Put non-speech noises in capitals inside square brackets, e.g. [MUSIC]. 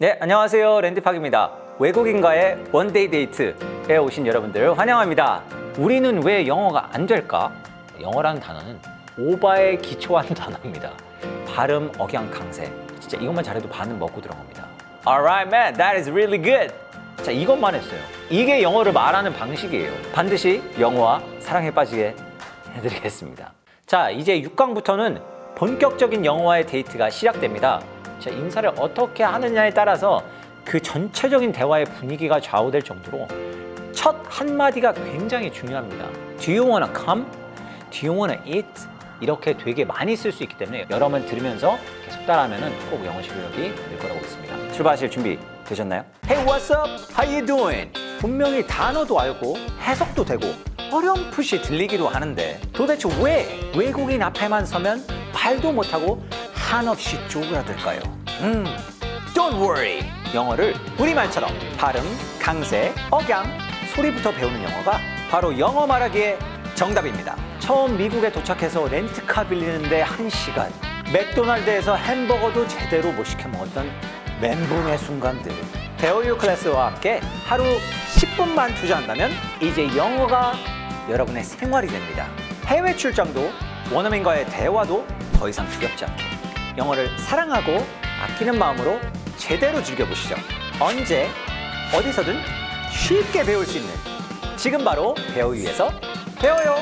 네, 안녕하세요. 랜디팍입니다. 외국인과의 원데이 데이트에 오신 여러분들 환영합니다. 우리는 왜 영어가 안 될까? 영어라는 단어는 오바에 기초한 [LAUGHS] 단어입니다. 발음, 억양, 강세. 진짜 이것만 잘해도 반은 먹고 들어갑니다. Alright, man, that is really good. 자, 이것만 했어요. 이게 영어를 말하는 방식이에요. 반드시 영어와 사랑에 빠지게 해드리겠습니다. 자, 이제 6강부터는 본격적인 영어와의 데이트가 시작됩니다. 자, 인사를 어떻게 하느냐에 따라서 그 전체적인 대화의 분위기가 좌우될 정도로 첫 한마디가 굉장히 중요합니다. Do you wanna come? Do you wanna eat? 이렇게 되게 많이 쓸 수 있기 때문에 여러 번 들으면서 계속 따라하면 꼭 영어 실력이 늘 거라고 믿습니다. 출발하실 준비 되셨나요? Hey, what's up? How you doing? 분명히 단어도 알고 해석도 되고 어렴풋이 들리기도 하는데 도대체 왜 외국인 앞에만 서면 말도 못하고 한없이 쪼그라들까요? 음, don't worry. 영어를 우리말처럼 발음, 강세, 억양, 소리부터 배우는 영어가 바로 영어 말하기의 정답입니다. 처음 미국에 도착해서 렌트카 빌리는데 한시간 맥도날드에서 햄버거도 제대로 못 시켜 먹었던 멘붕의 순간들. 배우유 클래스와 함께 하루 10분만 투자한다면 이제 영어가 여러분의 생활이 됩니다. 해외 출장도 원어민과의 대화도 더 이상 두렵지 않게 영어를 사랑하고 아끼는 마음으로 제대로 즐겨보시죠. 언제 어디서든 쉽게 배울 수 있는 지금 바로 배우유에서 배워요.